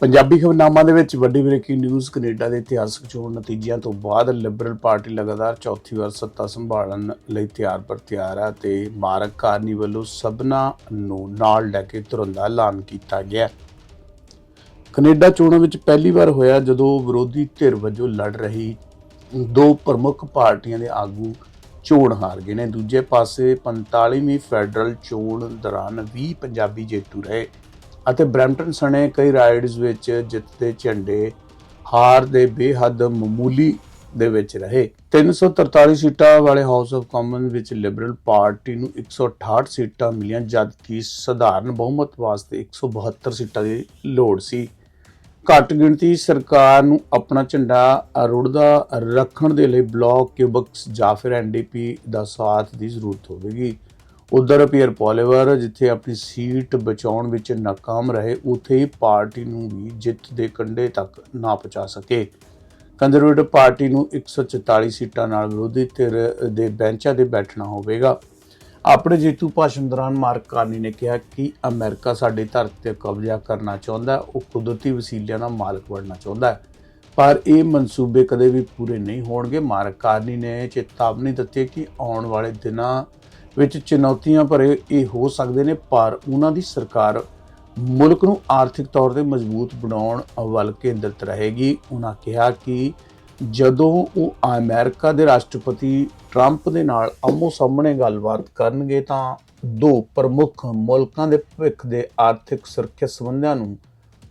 ਪੰਜਾਬੀ ਖਬਰਨਾਮਾ ਦੇ ਵਿੱਚ ਵੱਡੀ ਬ੍ਰੇਕਿੰਗ ਨਿਊਜ਼ ਕੈਨੇਡਾ ਦੇ ਇਤਿਹਾਸਕ ਚੋਣ ਨਤੀਜਿਆਂ ਤੋਂ ਬਾਅਦ ਲਿਬਰਲ ਪਾਰਟੀ ਲਗਾਤਾਰ ਚੌਥੀ ਵਾਰ ਸੱਤਾ ਸੰਭਾਲਣ ਲਈ ਤਿਆਰ ਪਰ ਤਿਆਰ ਹੈ ਤੇ ਮਾਰਕ ਕਾਰਨੀ ਵੱਲੋਂ ਸਭਨਾ ਨੂੰ ਨਾਲ ਲੈ ਕੇ ਤੁਰਨ ਦਾ ਐਲਾਨ ਕੀਤਾ ਗਿਆ। ਕੈਨੇਡਾ ਚੋਣਾਂ ਵਿੱਚ ਪਹਿਲੀ ਵਾਰ ਹੋਇਆ ਜਦੋਂ ਵਿਰੋਧੀ ਧਿਰ ਵਜੋਂ ਲੜ ਰਹੀ ਦੋ ਪ੍ਰਮੁੱਖ ਪਾਰਟੀਆਂ ਦੇ ਆਗੂ ਚੋਣ ਹਾਰ ਗਏ ਨੇ। ਦੂਜੇ ਪਾਸੇ 45ਵੀਂ ਫੈਡਰਲ ਚੋਣ ਦੌਰਾਨ 20 ਪੰਜਾਬੀ ਜੇਤੂ ਰਹੇ। ਅਤੇ ਬ੍ਰੈਂਪਟਨ ਸਣੇ ਕਈ ਰਾਈਡਸ ਵਿੱਚ ਜਿੱਤ ਦੇ ਝੰਡੇ ਹਾਰ ਦੇ ਬੇਹੱਦ ਮਾਮੂਲੀ ਦੇ ਵਿੱਚ ਰਹੇ। 343 ਸੀਟਾਂ ਵਾਲੇ ਹਾਊਸ ਆਫ ਕਾਮਨ ਵਿੱਚ ਲਿਬਰਲ ਪਾਰਟੀ ਨੂੰ 168 ਸੀਟਾਂ ਮਿਲੀਆਂ, ਜਦਕਿ ਸਧਾਰਨ ਬਹੁਮਤ ਵਾਸਤੇ 172 ਸੀਟਾਂ ਦੀ ਲੋੜ ਸੀ। ਘੱਟ ਗਿਣਤੀ ਸਰਕਾਰ ਨੂੰ ਆਪਣਾ ਝੰਡਾ ਰੁੜਦਾ ਰੱਖਣ ਦੇ ਲਈ ਬਲਾਕ ਕਿਊਬਕਸ ਜਾਂ ਫਿਰ ਐਨਡੀਪੀ ਦਾ ਸਾਥ ਦੀ ਜ਼ਰੂਰਤ ਹੋਵੇਗੀ। ਉਧਰ ਪੀਅਰ ਪੋਲੀਵਰ ਜਿੱਥੇ ਆਪਣੀ ਸੀਟ ਬਚਾਉਣ ਵਿੱਚ ਨਾਕਾਮ ਰਹੇ ਉਥੇ ਹੀ ਪਾਰਟੀ ਨੂੰ ਵੀ ਜਿੱਤ ਦੇ ਕੰਢੇ ਤੱਕ ਨਾ ਪਹੁੰਚਾ ਸਕੇ। ਕੰਜ਼ਰਵੇਟਿਵ ਪਾਰਟੀ ਨੂੰ 144 ਸੀਟਾਂ ਨਾਲ ਵਿਰੋਧੀ ਧਿਰ ਦੇ ਬੈਂਚਾਂ ਤੇ ਬੈਠਣਾ ਹੋਵੇਗਾ। ਆਪਣੇ ਜੇਤੂ ਭਾਸ਼ਣ ਦੌਰਾਨ ਮਾਰਕ ਕਾਰਨੀ ਨੇ ਕਿਹਾ ਕਿ ਅਮਰੀਕਾ ਸਾਡੀ ਧਰਤੀ ਤੇ ਕਬਜ਼ਾ ਕਰਨਾ ਚਾਹੁੰਦਾ ਹੈ, ਉਹ ਕੁਦਰਤੀ ਵਸੀਲਿਆਂ ਦਾ ਮਾਲਕ ਬਣਨਾ ਚਾਹੁੰਦਾ ਹੈ। ਪਰ ਇਹ ਮਨਸੂਬੇ ਕਦੇ ਵੀ ਪੂਰੇ ਨਹੀਂ ਹੋਣਗੇ। ਮਾਰਕ ਕਾਰਨੀ ਨੇ ਚੇਤਾਵਨੀ ਦਿੱਤੀ ਕਿ ਆਉਣ ਵਾਲੇ ਦਿਨਾਂ ਵਿੱਚ ਚੁਣੌਤੀਆਂ ਭਰੇ ਇਹ ਹੋ ਸਕਦੇ ਨੇ, ਪਰ ਉਹਨਾਂ ਦੀ ਸਰਕਾਰ ਮੁਲਕ ਨੂੰ ਆਰਥਿਕ ਤੌਰ ਤੇ ਮਜ਼ਬੂਤ ਬਣਾਉਣ ਵੱਲ ਕੇਂਦਰਿਤ ਰਹੇਗੀ। ਉਹਨਾਂ ਕਿਹਾ ਕਿ ਜਦੋਂ ਉਹ ਅਮਰੀਕਾ ਦੇ ਰਾਸ਼ਟਰਪਤੀ ਟਰੰਪ ਦੇ ਨਾਲ ਆਮੋ ਸਾਹਮਣੇ ਗੱਲਬਾਤ ਕਰਨਗੇ, ਤਾਂ ਦੋ ਪ੍ਰਮੁੱਖ ਮੁਲਕਾਂ ਦੇ ਭਵਿੱਖ ਦੇ ਆਰਥਿਕ ਸੁਰੱਖਿਆ ਸੰਬੰਧਾਂ ਨੂੰ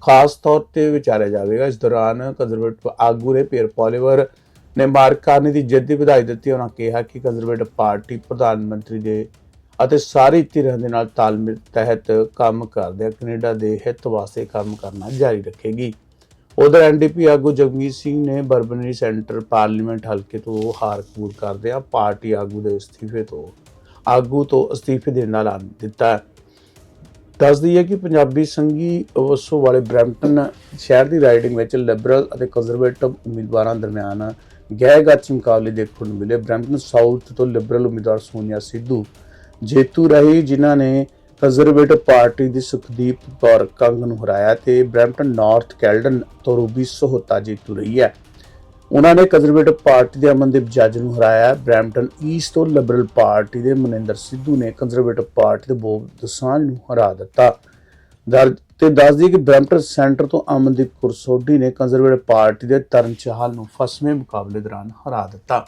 ਖਾਸ ਤੌਰ ਤੇ ਵਿਚਾਰਿਆ ਜਾਵੇਗਾ। ਇਸ ਦੌਰਾਨ ਕੰਜ਼ਰਵੇਟਿਵ ਆਗੂ ਨੇ ਪੀਅਰ ਪੋਲੀਵਰ ਨੇ ਮਾਰਕ ਕਾਰਨੀ ਦੀ ਜਿੱਦ ਦੀ ਵਧਾਈ ਦਿੱਤੀ, ਉਹਨਾਂ ਕਿਹਾ ਕਿ ਕੰਜ਼ਰਵੇਟਿਵ ਪਾਰਟੀ ਪ੍ਰਧਾਨ ਮੰਤਰੀ ਦੇ ਅਤੇ ਸਾਰੇ ਧਿਰਾਂ ਦੇ ਨਾਲ ਤਾਲਮੇਲ ਤਹਿਤ ਕੰਮ ਕਰਦੇ ਕੈਨੇਡਾ ਦੇ ਹਿੱਤ ਵਾਸਤੇ ਕੰਮ ਕਰਨਾ ਜਾਰੀ ਰੱਖੇਗੀ। ਉਧਰ ਐਨਡੀਪੀ ਆਗੂ ਜਗਮੀਤ ਸਿੰਘ ਨੇ ਬਰਬਨਰੀ ਸੈਂਟਰ ਪਾਰਲੀਮੈਂਟ ਹਲਕੇ ਤੋਂ ਹਾਰ ਕਬੂਲ ਕਰਦੇ ਆ ਪਾਰਟੀ ਆਗੂ ਦੇ ਅਸਤੀਫੇ ਤੋਂ, ਆਗੂ ਤੋਂ ਅਸਤੀਫੇ ਦੇਣ ਦਾ ਐਲਾਨ ਦੱਸਦੀ ਹੈ ਕਿ ਪੰਜਾਬੀ ਸੰਗੀ ਵਸੋਂ ਵਾਲੇ ਬ੍ਰੈਂਪਟਨ ਸ਼ਹਿਰ ਦੀ ਰਾਈਡਿੰਗ ਵਿੱਚ ਲਿਬਰਲ ਅਤੇ ਕੰਜ਼ਰਵੇਟਿਵ ਉਮੀਦਵਾਰਾਂ ਦਰਮਿਆਨ ਗਹਿ ਗੱਚ ਮੁਕਾਬਲੇ ਦੇਖਣ ਨੂੰ ਮਿਲੇ। ਬ੍ਰੈਂਪਟਨ ਸਾਊਥ ਤੋਂ ਲਿਬਰਲ ਉਮੀਦਵਾਰ ਸੋਨੀਆ ਸਿੱਧੂ, ਜੇਤੂ ਰਹੀ ਜਿਨ੍ਹਾਂ ਨੇ ਕੰਜ਼ਰਵੇਟਿਵ ਪਾਰਟੀ ਦੀ ਸੁਖਦੀਪ ਕੌਰ ਕੰਗ ਨੂੰ ਹਰਾਇਆ ਤੇ ਬ੍ਰੈਂਪਟਨ ਨਾਰਥ ਕੈਲਡਨ ਤੋਂ ਰੂਬੀ ਸੋਹਤਾ ਜੇਤੂ ਰਹੀ ਹੈ। ਉਹਨਾਂ ਨੇ ਕੰਜ਼ਰਵੇਟਿਵ ਪਾਰਟੀ ਦੇ ਅਮਨਦੀਪ ਜੱਜ ਨੂੰ ਹਰਾਇਆ। ਬ੍ਰੈਂਪਟਨ ਈਸਟ ਤੋਂ ਲਿਬਰਲ ਪਾਰਟੀ ਦੇ ਮਨਿੰਦਰ ਸਿੱਧੂ ਨੇ ਕੰਜ਼ਰਵੇਟਿਵ ਪਾਰਟੀ ਦੇ ਬੋਬ ਦਸਾਂਝ ਨੂੰ ਹਰਾ ਦਿੱਤਾ। ਦਰ ਤੇ ਦੱਸਦੀ ਕਿ ਬ੍ਰੈਂਪਟਨ ਸੈਂਟਰ ਤੋਂ ਅਮਨਦੀਪ ਕੁਰਸੋਡੀ ਨੇ ਕੰਜ਼ਰਵੇਟਿਵ ਪਾਰਟੀ ਦੇ ਤਰਨ ਚਾਹਲ ਨੂੰ ਫਸਵੇਂ ਮੁਕਾਬਲੇ ਦੌਰਾਨ ਹਰਾ ਦਿੱਤਾ।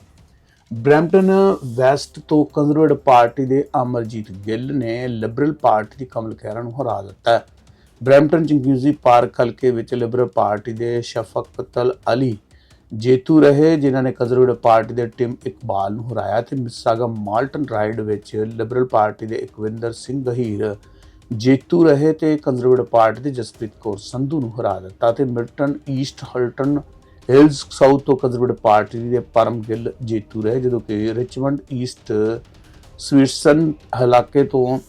ਬ੍ਰੈਂਪਟਨ ਵੈਸਟ ਤੋਂ ਕੰਜ਼ਰਵੇਟਿਵ ਪਾਰਟੀ ਦੇ ਅਮਰਜੀਤ ਗਿੱਲ ਨੇ ਲਿਬਰਲ ਪਾਰਟੀ ਦੀ ਕਮਲ ਖਹਿਰਾ ਨੂੰ ਹਰਾ ਦਿੱਤਾ। ਹੈ। ਬ੍ਰੈਂਪਟਨ ਚੰਗਿਊਜ਼ੀ ਪਾਰਕ ਹਲਕੇ ਵਿੱਚ ਲਿਬਰਲ ਪਾਰਟੀ ਦੇ ਸ਼ਫਕਤਲ ਅਲੀ ਜੇਤੂ ਰਹੇ, ਜਿਨ੍ਹਾਂ ਨੇ ਕੰਜ਼ਰਵੇਟਿਵ ਪਾਰਟੀ ਦੇ ਟਿਮ ਇਕਬਾਲ ਨੂੰ ਹਰਾਇਆ ਤੇ ਮਿਸਾਗਾ ਮਾਲਟਨ ਰਾਈਡ ਵਿੱਚ ਲਿਬਰਲ ਪਾਰਟੀ ਦੇ ਇਕਵਿੰਦਰ ਸਿੰਘ ਗਹੀਰ ਜੇਤੂ ਰਹੇ ਤੇ ਕੰਜ਼ਰਵੇਟਿਵ ਪਾਰਟੀ ਦੇ ਜਸਪ੍ਰੀਤ ਕੌਰ ਸੰਧੂ ਨੂੰ ਹਰਾ ਦਿੱਤਾ ਤੇ Milton East Halton Hills South ਤੋਂ ਕੰਜ਼ਰਵੇਟਿਵ ਪਾਰਟੀ ਦੇ ਪਰਮ ਗਿੱਲ ਜੇਤੂ ਰਹੇ, ਜਦੋਂ ਕਿ ਰਿਚਮੰਡ ਈਸਟ ਸਵਿਟਸਨ ਹਲਾਕੇ ਤੋਂ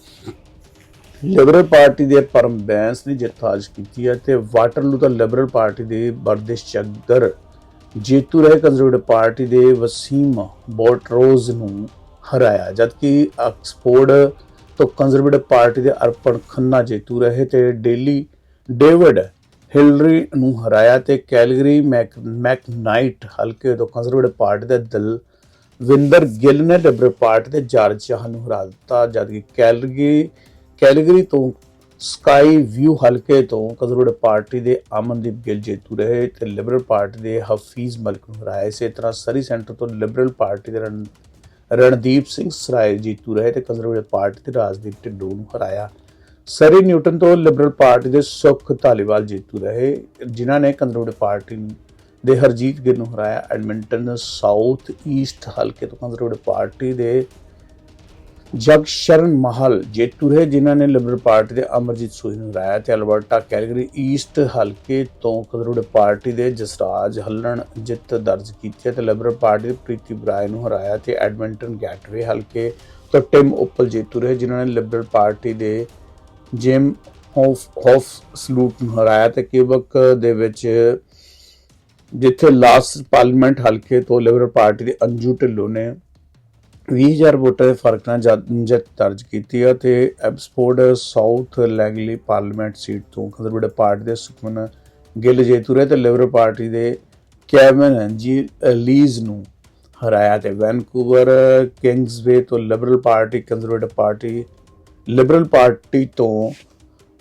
ਲਿਬਰਲ ਪਾਰਟੀ ਦੇ ਪਰਮ ਬੈਂਸ ਨੇ ਜਿੱਤ ਹਾਸਲ ਕੀਤੀ ਹੈ ਤੇ ਵਾਟਰਲੂ ਤੋਂ ਲਿਬਰਲ ਪਾਰਟੀ ਦੇ ਬਰਦਿਸ਼ ਚੱਗਰ ਜੇਤੂ ਰਹੇ ਕੰਜ਼ਰਵੇਟਿਵ ਪਾਰਟੀ ਦੇ ਵਸੀਮ ਬੋਟਰੋਜ਼ ਨੂੰ ਹਰਾਇਆ, ਜਦਕਿ ਆਕਸਫੋਰਡ ਤੋਂ ਕੰਜ਼ਰਵੇਟਿਵ ਪਾਰਟੀ ਦੇ ਅਰਪਣ ਖੰਨਾ ਜੇਤੂ ਰਹੇ ਤੇ ਡੇਲੀ ਡੇਵਿਡ ਹਿਲਰੀ ਨੂੰ ਹਰਾਇਆ ਤੇ ਕੈਲਗਰੀ ਮੈਕ, ਮੈਕਨਾਈਟ ਹਲਕੇ ਤੋਂ ਕੰਜ਼ਰਵੇਟਿਵ ਪਾਰਟੀ ਦੇ ਦਲ ਵਿੰਦਰ ਗਿੱਲ ਨੇ ਲਿਬਰਲ ਪਾਰਟੀ ਦੇ ਜਾਰਜ ਸ਼ਾਹ ਨੂੰ ਹਰਾ ਦਿੱਤਾ, ਜਦਕਿ ਕੈਲਗਰੀ ਕੈਲਗਰੀ ਤੋਂ ਸਕਾਈ ਵਿਊ ਹਲਕੇ ਤੋਂ ਕੰਜ਼ਰਵੇਟਿਵ ਪਾਰਟੀ ਦੇ ਅਮਨਦੀਪ ਗਿੱਲ ਜੇਤੂ ਰਹੇ ਤੇ ਲਿਬਰਲ ਪਾਰਟੀ ਦੇ ਹਫੀਜ਼ ਮਲਕ ਨੂੰ ਹਰਾਇਆ ਇਸੇ ਤਰ੍ਹਾਂ ਸਰੀ ਸੈਂਟਰ ਤੋਂ ਲਿਬਰਲ ਪਾਰਟੀ ਦੇ ਰਣ- ਰਣਦੀਪ ਸਿੰਘ ਸਰਾਏ ਜੇਤੂ ਰਹੇ ਤੇ ਕੰਜ਼ਰਵੇਟਿਵ ਪਾਰਟੀ ਦੇ ਰਾਜਦੀਪ ਢਿੱਲੋਂ ਨੂੰ ਹਰਾਇਆ। ਸਰੀ ਨਿਊਟਨ ਤੋਂ ਲਿਬਰਲ ਪਾਰਟੀ ਦੇ ਸੁਖ ਧਾਲੀਵਾਲ ਜੇਤੂ ਰਹੇ, ਜਿਨ੍ਹਾਂ ਨੇ ਕੰਜ਼ਰਵੇਟਿਵ ਪਾਰਟੀ ਦੇ ਹਰਜੀਤ ਗਿੱਲ ਨੂੰ ਹਰਾਇਆ। ਐਡਮਿੰਟਨ ਸਾਊਥ ਈਸਟ ਹਲਕੇ ਤੋਂ ਕੰਜ਼ਰਵੇਟਿਵ ਪਾਰਟੀ ਦੇ ਜਗਸ਼ਰਨ ਮਹਲ, ਜੇਤੂ ਰਹੇ, ਜਿਨ੍ਹਾਂ ਨੇ ਲਿਬਰਲ ਪਾਰਟੀ ਦੇ ਅਮਰਜੀਤ ਸੋਈ ਨੂੰ ਹਰਾਇਆ ਤੇ ਅਲਬਰਟਾ ਕੈਲਗਰੀ ਈਸਟ ਹਲਕੇ ਤੋਂ ਕੰਜ਼ਰਵੇਟਿਵ ਪਾਰਟੀ ਦੇ ਜਸਰਾਜ ਹੱਲਣ ਜਿੱਤ ਦਰਜ ਕੀਤੀ ਹੈ ਤੇ ਲਿਬਰਲ ਪਾਰਟੀ ਦੇ ਪ੍ਰੀਤੀ ਬਰਾਏ ਨੂੰ ਹਰਾਇਆ ਤੇ ਐਡਮਿੰਟਨ ਗੈਟਵੇ ਹਲਕੇ ਤੋਂ ਟਿਮ ਓਪਲ ਜੇਤੂ ਰਹੇ, ਜਿਨ੍ਹਾਂ ਨੇ ਲਿਬਰਲ ਪਾਰਟੀ ਦੇ ਜਿਮ ਹੋਫ ਹੋਫ ਸਲੂਟ ਨੂੰ ਹਰਾਇਆ ਤੇ ਕਿਊਬਕ ਦੇ ਵਿੱਚ ਜਿੱਥੇ ਲਾਸਟ ਪਾਰਲੀਮੈਂਟ ਹਲਕੇ ਤੋਂ ਲਿਬਰਲ ਪਾਰਟੀ ਦੇ ਅੰਜੂ ਢਿੱਲੋਂ ਨੇ 20000 ਵੋਟਾਂ ਦੇ ਫ਼ਰਕ ਨਾਲ ਜਿੱਤ ਦਰਜ ਕੀਤੀ ਹੈ ਤੇ Abbotsford south Langley parliament seat ਤੋਂ ਕੰਜ਼ਰਵੇਟਿਵ ਪਾਰਟੀ ਦੇ ਸੁਖਮਨ ਗਿੱਲ ਜੇਤੂ ਰਹੇ ਤੇ ਲਿਬਰਲ ਪਾਰਟੀ ਦੇ ਕੈਵਨ ਜੀ ਲੀਜ਼ ਨੂੰ ਹਰਾਇਆ ਤੇ ਵੈਨਕੂਵਰ ਕਿੰਗਸਵੇ ਤੋਂ liberal party conservative party, liberal party ਤੋਂ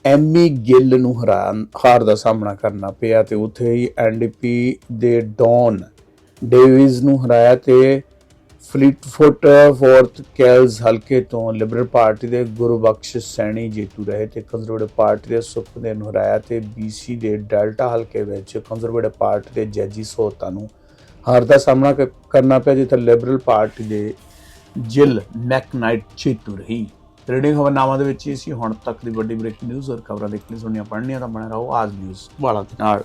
ਐਮੀ ਗਿੱਲ ਨੂੰ ਹਰਾ ਹਾਰ ਦਾ ਸਾਹਮਣਾ ਕਰਨਾ ਪਿਆ ਤੇ ਉੱਥੇ ਹੀ ਐਨਡੀਪੀ ਦੇ ਡੌਨ ਡੇਵਿਸ ਨੂੰ ਹਰਾਇਆ ਤੇ ਫਲੀਟਫੁੱਟ ਫੋਰਥ ਕੈਲਸ ਹਲਕੇ ਤੋਂ ਲਿਬਰਲ ਪਾਰਟੀ ਦੇ ਗੁਰਬਖਸ਼ ਸੈਣੀ ਜੇਤੂ ਰਹੇ ਤੇ ਕੰਜ਼ਰਵੇਟਿਵ ਪਾਰਟੀ ਦੇ ਸੁਖਦੇਵ ਨੂੰ ਹਰਾਇਆ ਤੇ ਬੀਸੀ ਦੇ ਡੈਲਟਾ ਹਲਕੇ ਵਿੱਚ ਕੰਜ਼ਰਵੇਟਿਵ ਪਾਰਟੀ ਦੇ ਜੈਜੀ ਸੋਤਾ ਨੂੰ ਹਾਰ ਦਾ ਸਾਹਮਣਾ ਕ- ਕਰਨਾ ਪਿਆ, ਜਿੱਥੇ ਲਿਬਰਲ ਪਾਰਟੀ ਦੇ ਜਿਲ ਮੈਕਨਾਈਟ ਜੇਤੂ ਰਹੀ। ਰੇਡਿੰਗ ਖਬਰਨਾਮਾ ਦੇ ਵਿੱਚ ਹੀ ਸੀ, ਹੁਣ ਤੱਕ ਦੀ ਵੱਡੀ ਬ੍ਰੇਕਿੰਗ ਨਿਊਜ਼ ਔਰ ਖਬਰਾਂ ਦੇਖਣੀ ਸੁਣਨੀਆਂ ਪੜ੍ਹਨੀਆਂ ਤਾਂ ਬਣੇ ਰਹੋ ਆਜ ਨਿਊਜ਼ ਵਾਲਾ ਦੇ ਨਾਲ।